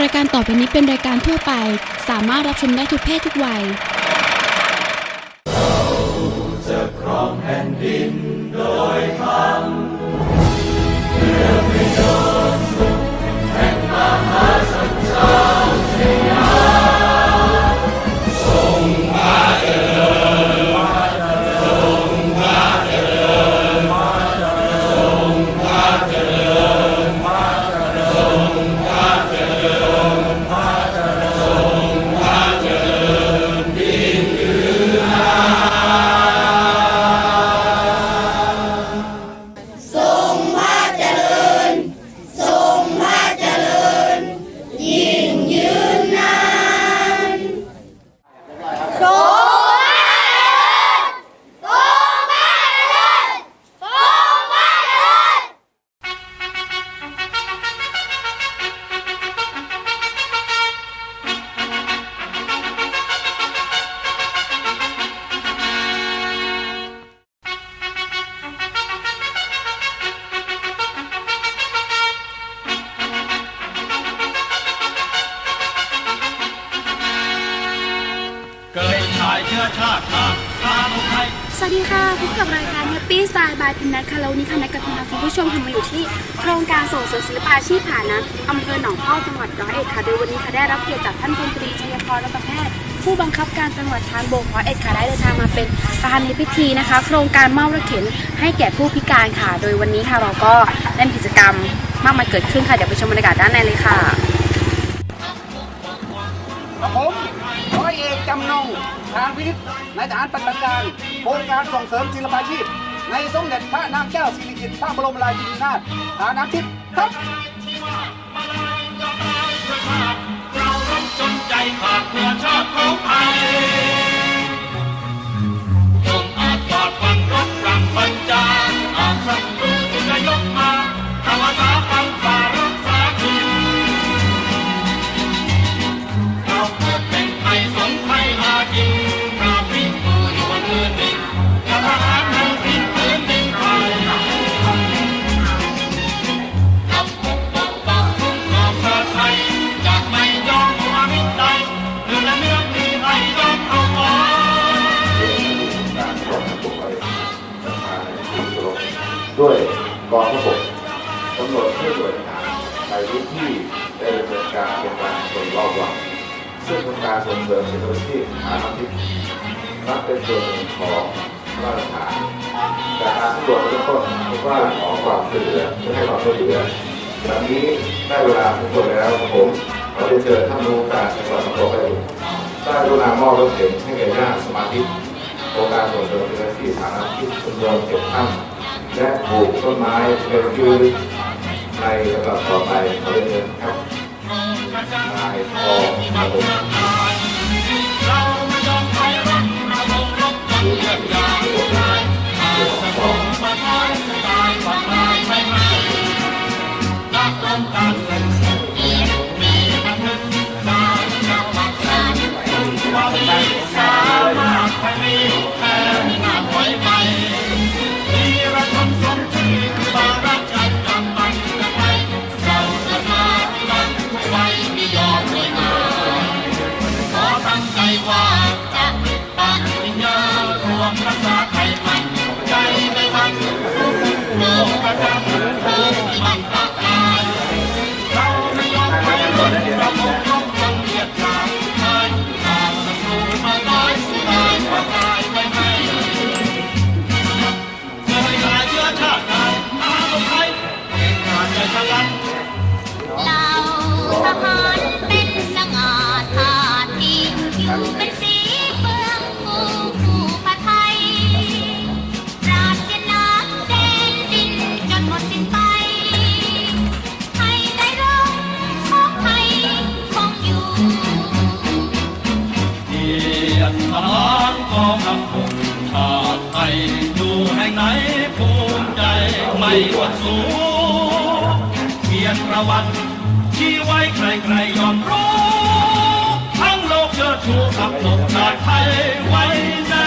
รายการต่อไปนี้เป็นรายการทั่วไป สามารถรับชมได้ทุกเพศทุกวัยเรีชัยพรรัตนแพทย์ ผู้บังคับการจังหวัดทางบกร้อเอ็ดค่ะได้เดินทางมาเป็นประธานในพิธีนะคะ โครงการเมอบรถเข็นให้แก่ผู้พิการค่ะ โดยวันนี้ค่ะเราก็เล่นกิจกรรมมากมายเกิดขึ้นค่ะ เดี๋ยวไปชมบรรยากาศด้านในเลยค่ะผมร้อยเอกจำนงทางพินิษในฐานปฏิบัติการโครงการส่งเสริมศิลปาชีพ ในสมเด็จพระนางเจ้าสิริกิติ์พระบรมราชินีนาถฐานทิพย์ครับ ขาดเพื่อชาติของไทยจงอาจกอดฟังรบรังบัญจาอาศัตรูจะยกมา ช่วยเหลือแบบนี้ได้เวลาทุกคนแล้วผมขอเรียนเชิญท่านผู้การจังหวัดนครปฐมได้กรุณามอบรถเข็นให้แก่ญาติสมาชิกโครงการส่งเสริมศิลปาชีพฐานะที่ชุมชนเก็บถ้ำและปลูกต้นไม้เป็นชื่อในลำดับต่อไปขอเรียนเชิญครับนายทองมาบุญเราไม่ยอม วัตที่ไว้ใครๆยอมรู้ ทั้งโลกเชิดชูทัพบกชาไทยไว้แน่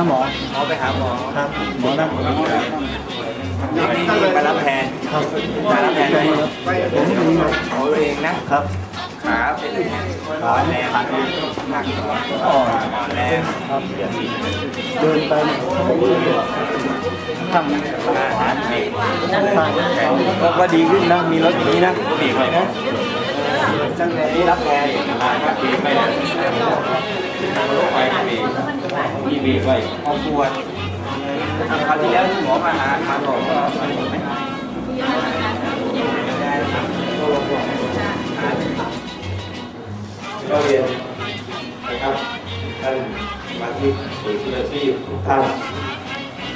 าหมอหมอไปหาหมอครับหมอนั่งนี่นี่มารับแทนครับมารับแทนไปผมหมอเองนะครับขาเป็นขาแรงหนักอ่อนแรงครับเดินไปทำขวานก็ดีขึ้นนะมีรถอย่างนี้นะดีไปนะตั้งแต่นี้รับแทนครับดีไปนะไปมี มีมีไว้เอาปวดคราวที่แล้วที่หมอมาหาถามบอกว่าก็เรียนนะครับท่านมาที่ศูนย์คุณชีพทุกท่าน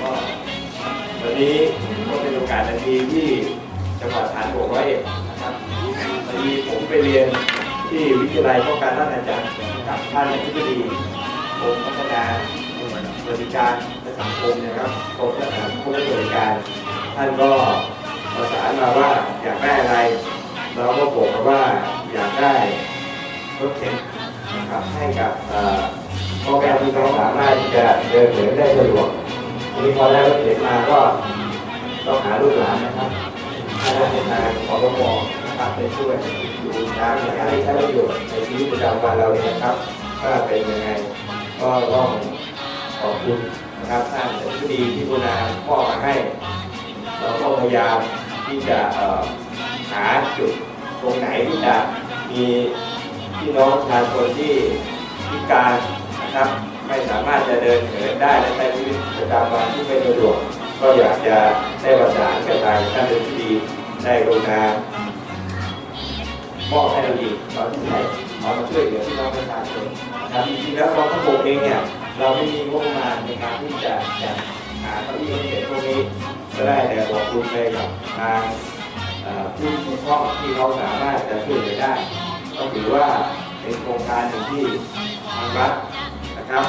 ก็วันนี้ก็เป็นโอกาสดีที่จังหวัดฐานบกร้อยเอ็ดนะครับวันนี้ผมไปเรียนที่วิทยาลัยป้องกันราชอาณาจักรกับท่านอธิบดีกรมพัฒนา บริการและสังคมนะครับกรมพัฒนาสังคมและบริการ ท่านก็ประสานมาว่าอยากได้อะไร เราก็บอกมาว่าอยากได้รถเข็นนะครับให้กับเอ่อพ่อแม่พี่น้องสามารถที่จะเดินเหินได้สะดวกทีนี้พอได้รถเข็นมาก็ต้องหาลูกหลานนะครับให้รถเข็นทาขอรมนะครับไปช่วยดูน้ำในการให้ใช้ประโยชน์ในชีวิตประจำวันเราเนี่ยนะครับว่าเป็นยังไงก็ต้อง ขอบคุณนะครับท่านที่ดีที่กุณาพ่อมาให้ เราก็พยายามที่จะหาจุดตรงไหนที่จะมีพี่น้องประชาชนที่พิการนะครับ ไม่สามารถจะเดินเหินได้และใช้ชีวิตประจำวันที่ไม่สะดวกก็อยากจะได้ประสานกับทางท่านที่ดีได้กรุณามอบให้เราดีตอนที่ไหนเอามาช่วยเหลือพี่น้องประชาชนนะครับจริงๆแล้วเราทั้งหมดเองเนี่ย เราไม่มีงบประมาณในการที่จะจัดหาเก้าอี้รถเข็นพวกนี้ก็ได้แต่บอกคุณไปกับทางผู้ที่เกี่ยวข้อที่เขาสามารถจะช่วยเหลือได้ ก็ถือว่าเป็นโครงการหนึ่งที่ทางรัฐนะครับ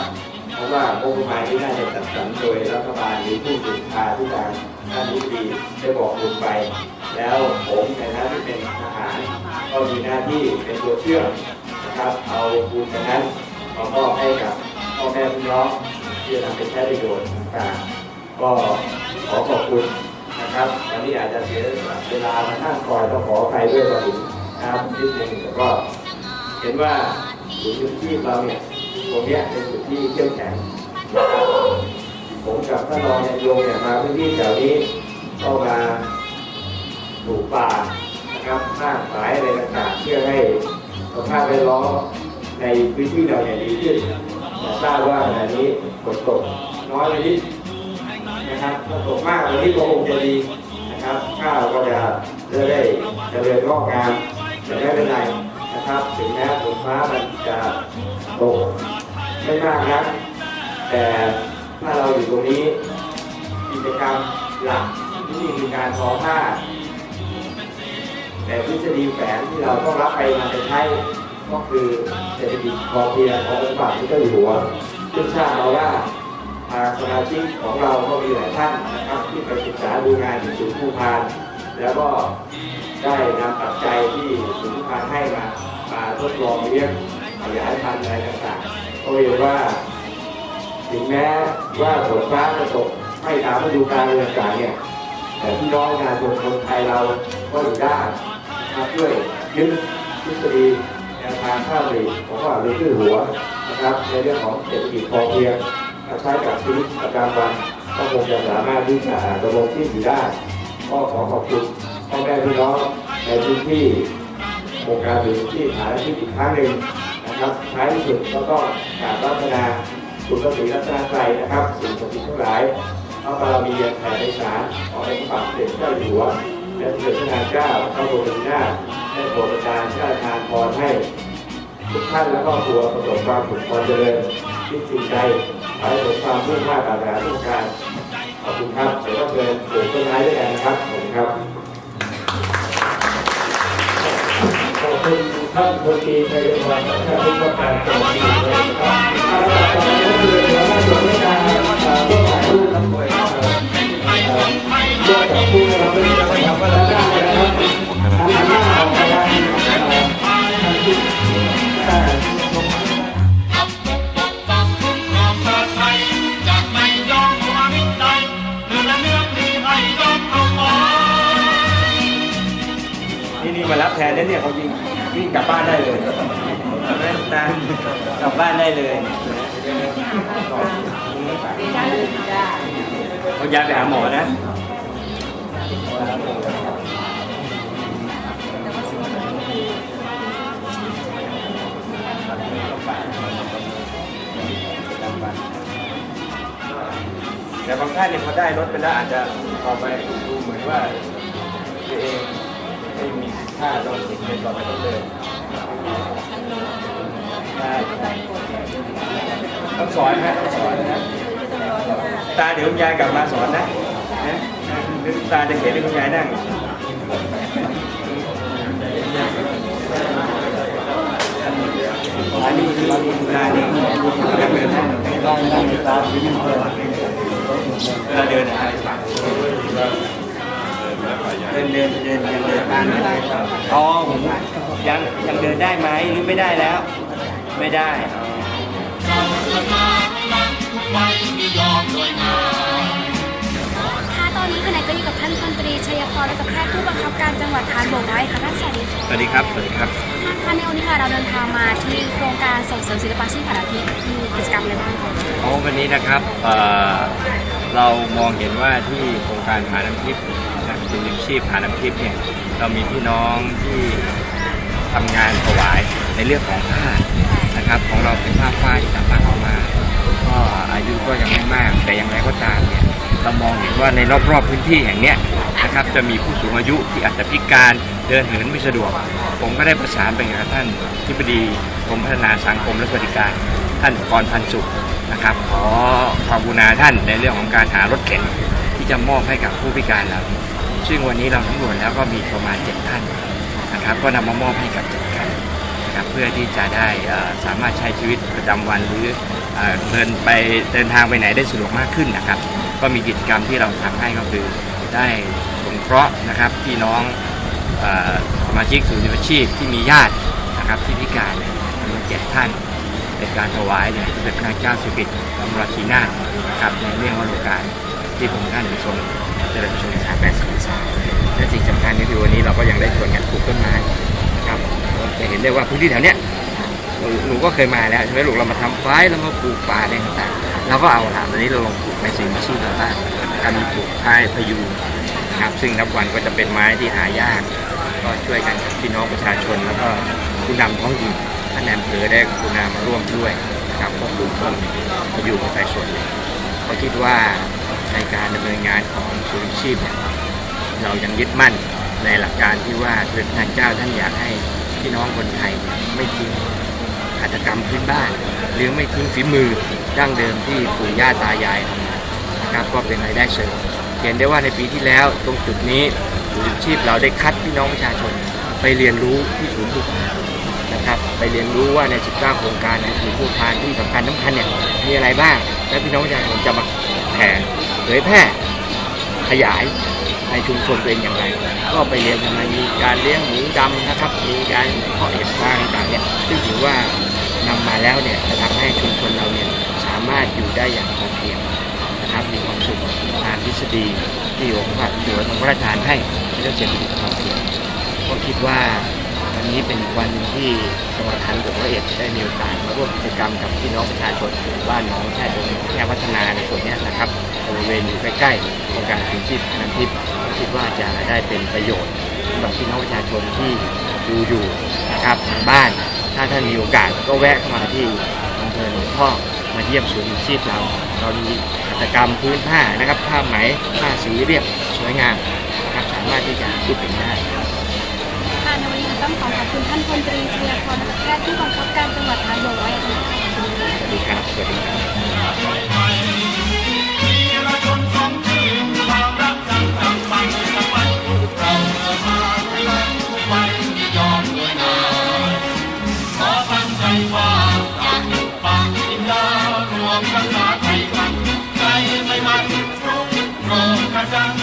เพราะว่างบประมาณที่น่าจะจัดสรรโดยรัฐบาลหรือผู้ถือพาที่ทางท่านผู้ดีได้บอกคุณไป แล้วผมในฐานะที่เป็นทหารก็มีหน้าที่เป็นตัวเชื่อมนะครับเอาบุญนั้นมามอบให้กับ พ่อแม่พี่น้องที่จะนำไปใช้ประโยชน์ต่างก็ขอขอบคุณนะครับวันนี้อาจจะเสียเวลามานั่งคอยต้องขออภัยด้วยมาถึงนะครับนิดนึงแต่ก็เห็นว่าศูนย์ยุทธชีพเราเนี่ยตรงนี้เป็นจุดที่เข้มแข็งนะครับผมกับท่านรองนายกเนี่ยมาพื้นที่แถวนี้ก็มาปลูกป่านะครับสร้างฝายอะไรต่างๆเพื่อให้สภาพแวดล้อมในพื้นที่เราเนี่ยดีขึ้น ทราบว่าขณะนี้ฝนตกน้อยไปนิดนะครับถ้าตกมากกว่านี้ก็คงจะดีนะครับข้าวก็จะจะได้เจริญงอกงามแต่ไม่เป็นไรนะครับ ถึงแม้ฝนฟ้ามันจะตกไม่มากนักแต่ถ้าเราอยู่ตรงนี้กิจกรรมหลักที่นี่คือการทอผ้าแต่ทฤษฎีแฝงที่เราต้องรับไปนำไปใช้ ก็คือเศรษฐกิจพอเพียงขององค์การที่เจ้าอยู่หัวซึ่งทราบมาว่าทางสมาชิกของเราก็มีหลายท่านนะครับที่ไปศึกษาดูงานที่ศูนย์ผู้พาน แล้วก็ได้นำปัจจัยที่ศูนย์ผู้พานให้มามาทดลองเลี้ยงขยายพันธุ์อะไรต่างๆก็เห็นว่าถึงแม้ว่าฝนฟ้าจะตกไม่ตามฤดูกาลอะไรต่างๆเนี่ยแต่พี่น้องประชาชนคนไทยเราก็อยู่ได้นะครับด้วยยึดทฤษฎี แนวทางข้าวหลีของว่าหรือชื่อหัวนะครับในเรื่องของเศรษฐกิจพอเพียงมาใช้กับชีวิตประจำวันก็คงจะสามารถที่จะดำรงที่อยู่ได้ก็ขอขอบคุณพ่อแม่พี่น้องในพื้นที่โครงการหรือที่ฐานที่อีกครั้งหนึ่งนะครับท้ายที่สุดก็ต้องกราบรัตนาคุณพระศรีรัตนตรัยนะครับสิ่งศักดิ์สิทธิ์ทั้งหลายพระบารมีแผ่ไปสารขอให้พระบาทเด็จเจ้าอยู่หัว และสมเด็จพระนางเจ้าพระบรมนาถให้โปรดประทานชาติทานพรให้ ทุกท่านและครอบครัวประสบความสุขความเจริญคิดสิ่งใดขอให้ปสบความมุ่งมั่นปรารถนาทุกการ ขอบคุณครับเดี๋ยวก็เชิญปลูกต้นไม้ด้วยกันนะครับขอบคุณครับขอบคุณท่านพลตรีชัยวัฒน์ท่านผู้ว่าการจังหวัดสุรินทร์นะครับ นะครับว่าด้านหน้าเลยนะครับหันหน้าออกไปทางเอ่อทางทิศเอ่ออับปกปกปักคุ้มครองชาติไทยจะไม่ยอมความมิใดเนื้อและเนื้อมีให้ยอมเอาไว้นี่นี่มารับแทนแล้วเนี่ยเขายิงวิ่งกลับบ้านได้เลยแม่ตามกลับบ้านได้เลยเขาย้ายไปหาหมอนะ แต่บางท่านเนี่ยพอได้รถไปแล้วอาจจะออกไปดูเหมือนว่าตัวเองไม่มีค่าต้องติดเงินต่อไปต้องเดินใช่ต้องสอนนะต้องสอนนะตาเดี๋ยวคุณยายกลับมาสอนนะนะ หรือตาจะเขียนให้คุณยายนั่งอันนี้คือคุณตานี่ยังเดินได้เวลาเดินอะไรบ้างเดินเดินเดินเดินบ้านไม่ได้อ๋อผมยังยังเดินได้ไหมหรือไม่ได้แล้ว ไม่ได้อ๋อค่ะตอนนี้คณะ ก็อยู่กับท่านพลตรีชัยพรและกับแพทย์ผู้บังคับการจังหวัดทานบกน้อยค่ะท่านสวัสดีค่ะสวัสดีครับสวัสดีครับท่านในวันนี้ค่ะเราเดินทางมาที่โครงการส่งเสริมศิลปาชีพผ่านอาทิตย์มีกิจกรรมอะไรบ้างคะอ๋อวันนี้นะครับเอ่อเรามองเห็นว่าที่โครงการหาน้ำทิพย์นะจุลินชีพหาน้ำทิพย์เนี่ยเรามีพี่น้องที่ทำงานถวายในเรื่องของผ้านะครับ ของเราเป็นผ้าฝ้ายที่สามารถเอามาก็อายุก็ยังไม่มาก แต่อย่างไรก็ตาม เรามองเห็นว่าในรอบๆพื้นที่แห่งเนี้ยนะครับจะมีผู้สูงอายุที่อาจจะพิการเดินเหินไม่สะดวก ผมก็ได้ประสานไปกับท่านที่ปดีกรมพัฒนาสังคมและสวัสดิการ ท่านกรพันสุขนะครับขอความกรุณาท่านในเรื่องของการหารถเข็นที่จะมอบให้กับผู้พิการเราซึ่งวันนี้เราสำรวจแล้วก็มีประมาณ 7 ท่านนะครับก็นำมามอบให้กับ7ท่านนะครับเพื่อที่จะได้สามารถใช้ชีวิตประจำวันหรือเดินไปเดินทางไปไหนได้สะดวกมากขึ้นนะครับ ก็มีกิจกรรมที่เราทำให้ก็คือได้สงเคราะห์นะครับพี่น้องสมาชิกศูนย์อาชีพที่มีญาตินะครับที่พิการจำนวนเจ็ดท่านเป็นการถวายเนี่ยสมเด็จพระนางเจ้าสิริกิติ์บรมราชินีนาถนะครับในเรื่องวโรการที่พระองค์ท่านทรงเจริญชนสาแปดสิบสามและสิ่งสำคัญก็คือวันนี้เราก็ยังได้ชวนกันปลูกต้นไม้นะครับจะเห็นได้ว่าพื้นที่แถวเนี้ย นูหนูก็เคยมาแล้วใช่ไหมลูกเรามาทำไฟเรามาปลูกป่าอะไรต่างๆเราก็เอาละตอนนี้เราลองปลูกในสิ่งอาชีพเราบ้างการปลูกพายพยุงนะครับซึ่งนับวันก็จะเป็นไม้ที่หายาก ก็ช่วยกันพี่น้องประชาชนแล้วก็ผู้นำท้องถิ่นท่านนายอำเภอได้กรุณามาร่วมด้วยนะครับก็ปลูกต้นพยุงกันไปส่วนหนึ่งก็คิดว่าในการดำเนินงานของศูนย์ชีพเนี่ยเรายังยึดมั่นในหลักการที่ว่าพระนางเจ้าท่านอยากให้พี่น้องคนไทยไม่ทิ้ง หัตถกรรมพื้นบ้านหรือไม่ทิ้งฝีมือดั้งเดิมที่ปู่ย่าตายายทำมานะครับก็เป็นรายได้เสริมเห็นได้ว่าในปีที่แล้วตรงจุดนี้ศูนย์ชีพเราได้คัดพี่น้องประชาชนไปเรียนรู้ที่ศูนย์ผู้พานนะครับไปเรียนรู้ว่าใน 19 โครงการในศูนย์ผู้พานที่สำคัญสำคัญเนี่ยมีอะไรบ้าง และพี่น้องประชาชนจะมาแผ่เผยแพร่ขยายในชุมชนตัวเองอย่างไรก็ไปเรียนกันมามีการเลี้ยงหมูดำนะครับ มีการเพาะเห็ดฟางต่างๆเนี่ยซึ่งถือว่า นำมาแล้วเนี่ยจะทำให้ชุมชนเราเนี่ยสามารถอยู่ได้อย่างพอเพียงนะครับมีความสุขตามทฤษฎีที่องค์พระจุลทรงพระราชทานให้ในเรื่องเศรษฐกิจพอเพียงก็คิดว่าวันนี้เป็นวันหนึ่งที่จังหวัดทันบกร้อยเอ็ดได้มีโอกาสมาร่วมกิจกรรมกับพี่น้องประชาชนบ้านหนองแช่ตรงแค่พัฒนาในส่วนนี้นะครับบริเวณอยู่ใกล้ๆโครงการถึงชีพนันทิพย์คิดว่าจะได้เป็นประโยชน์สำหรับพี่น้องประชาชนที่ดูอยู่นะครับทางบ้าน ถ้าท่านมีโอกาสก็แวะมาที่อำเภอหนองพ่อมาเยี่ยมศูนย์ชีพเรา เรามีกิจกรรมพื้นผ้านะครับผ้าไหมผ้าสีเรียบสวยงามนะครับสามารถที่จะพูดถึงได้ค่ะในวันนี้ต้องขอขอบคุณท่านพลตรีศิลาพรนักแพทย์ที่บังคับการจังหวัดทางหลวงไว้ค่ะดีครับสวัสดีครับ done.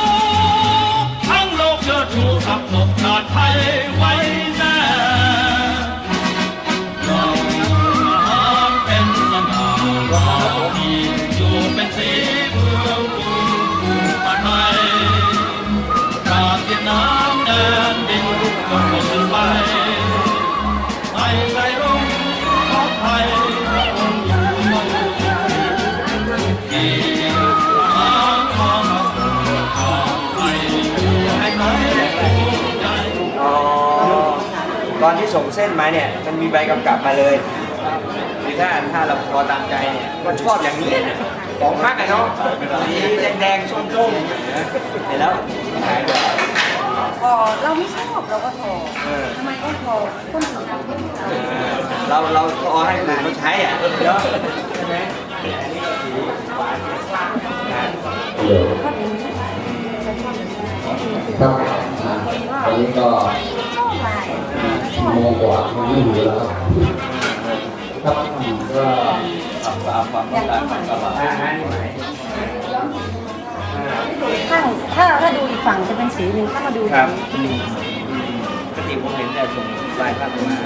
ชูขับหลบอดภัยไว้ ตอนที่ส่งเส้นมาเนี่ยมันมีใบกำกับมาเลยหรือถ้าถ้าเราพอตามใจเนี่ยก็ชอบอย่างนี้ของพักอะเนาะสีแดงๆส้มๆเห็นแล้วขายไปพอเราไม่ชอบเราก็พอทำไมต้องพอคนอื่นเราไม่พอเราเราพอให้คนอื่นเขาใช้อะเนาะใช่ไหมครับวันนี้ก็ โมงกว่ามันไม่อยู่แล้วครับก็ตามความต้องการของตลาดถ้าถ้าถ้าดูอีกฝั่งจะเป็นสีหนึ่งถ้ามาดูครับปกติผมเห็นแต่ส่งลายภาพมา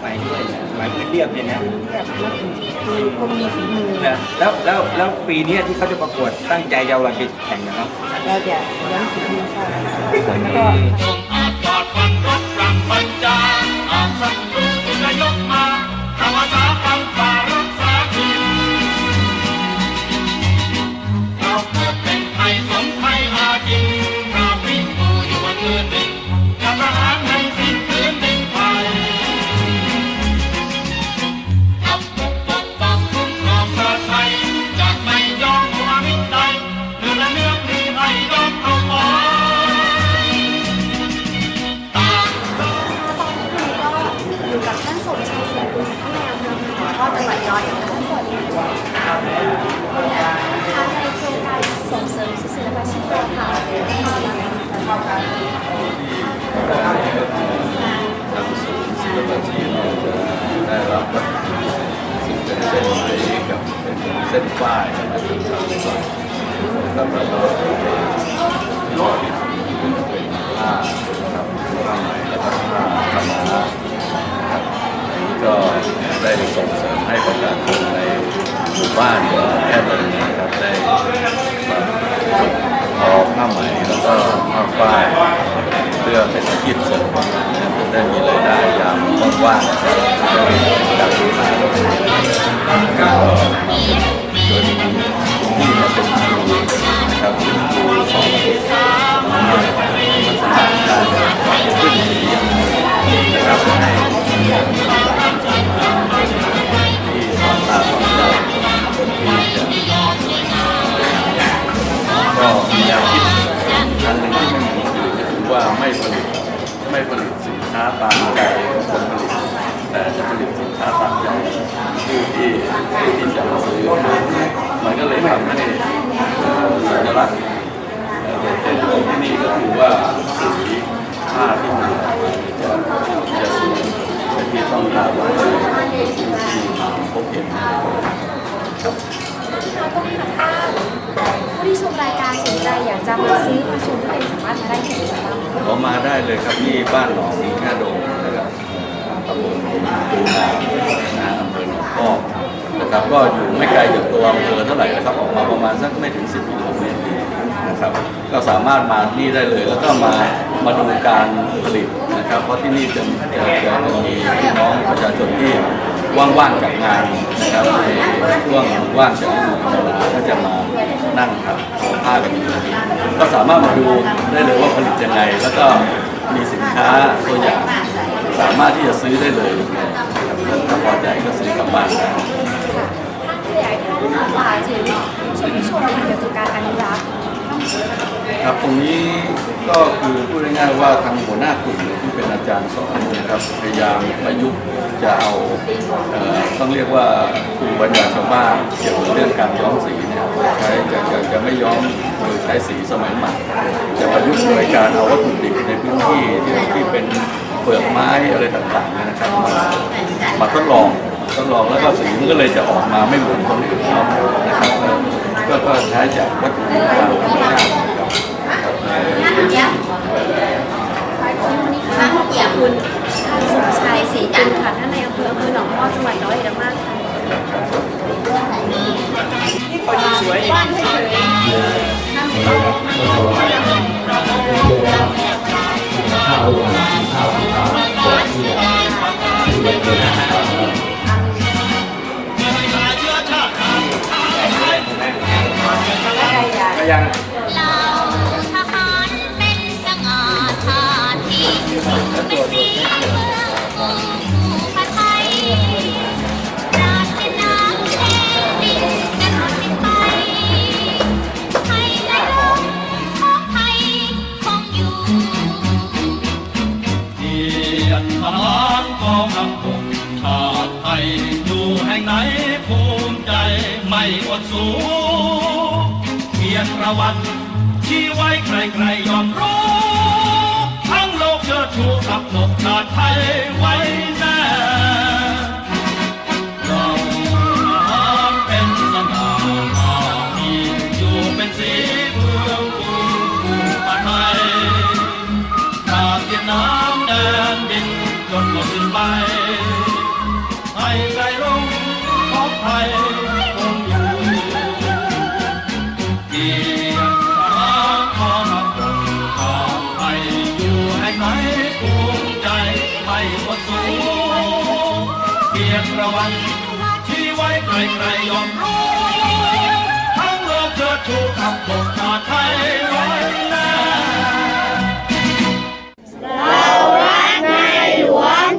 ใหม่ด้วยหมายพื้นเรียบเลยนะคือคนมีฝีมือแล้วแล้วแล้วปีนี้ที่เขาจะประกวดตั้งใจจะเอาอะไรไปแข่งนะครับเราจะย้อนฝีมือช่ะแล้วก็ Amanda, Amanda. แต่จะผลิตสินค้าต่ามใจผู้ที่ผู้ที่จะมาซื้อมันก็เลยทำให้สัญลักษณ์เอ่อโดดเด่นของที่นี่ก็คือว่าสีผ้าที่มันออกมาจะจะสวยที่ต้องการว่าที่พบเห็นผู้ที่ชมรายการสนใจอยากจะมาซื้อมาชมทุเรียนสามารถมาได้ที่ไหนบ้างคะขอมาได้เลยครับที่บ้านหนองมีค่โดง ตำบลปูนานะอำเภอหนองพอกนะครับก็อยู่ไม่ไกลจากตัวอำเภอเท่าไหร่นะครับออกมาประมาณสักไม่ถึง 10กิโลเมตรนะครับก็สามารถมานี่ได้เลยแล้วก็มามาดูการผลิตนะครับ เพราะที่นี่จะจะจะมีพี่น้องประชาชนที่ว่างๆจากงานนะครับในช่วงว่างจากฤดูธรรมดาก็จะมานั่งครับผ้ากันอยู่ตรงนี้ก็สามารถมาดูได้เลยว่าผลิตยังไง แล้วก็มีสินค้าตัวอย่าง สามารถที่จะซื้อได้เลยถ้าพอใจก็ซื้อกลับบ้านได้ท่านขยายท่านมาฝากถึงชมผู้ชมเกี่ยวกับการอนุรักษ์ครับตรงนี้ก็คือพูดง่ายๆว่าทางหัวหน้ากลุ่มที่เป็นอาจารย์สอนนะครับพยายามประยุกต์จะเอาเอ่อต้องเรียกว่าภูมิปัญญาชาวบ้านเกี่ยวกับเรื่องการย้อมสีเนี่ยใช้จะจะจะไม่ย้อมโดยใช้สีสมัยใหม่จะประยุกต์โดยการเอาวัตถุดิบในพื้นที่ที่ที่เป็น เปลือกไม้อะไรต่างๆเนี่ยนะครับมามาทดลองทดลองแล้วก็สีมันก็เลยจะออกมาไม่เหมือนคนอื่นเขานะครับก็ก็ใช้จากวัตถุดิบตามธรรมชาติกับคุณท่านสุรชัยศรีกุลค่ะท่านในอำเภออำเภอหนองพ่อกจังหวัดร้อยเอ็ดมากค่ะข้า วข้าวข้าวก่อนที่จะที่จะเดินทางก็ยังเราทหารเป็นสง่าชาติเป็นสีเมือง อดสูเกียนประวัติที่ไว้ใครๆยอมรู้ ทั้งโลกเชิดชูกับนกชาไทยไว้ ไม่อดสูงเพียงระวังที่ไว้ใครๆยอมรู้ทั้งโลกเชิดชูคำบกชาติไทยไว้แน่เรารักในหลวง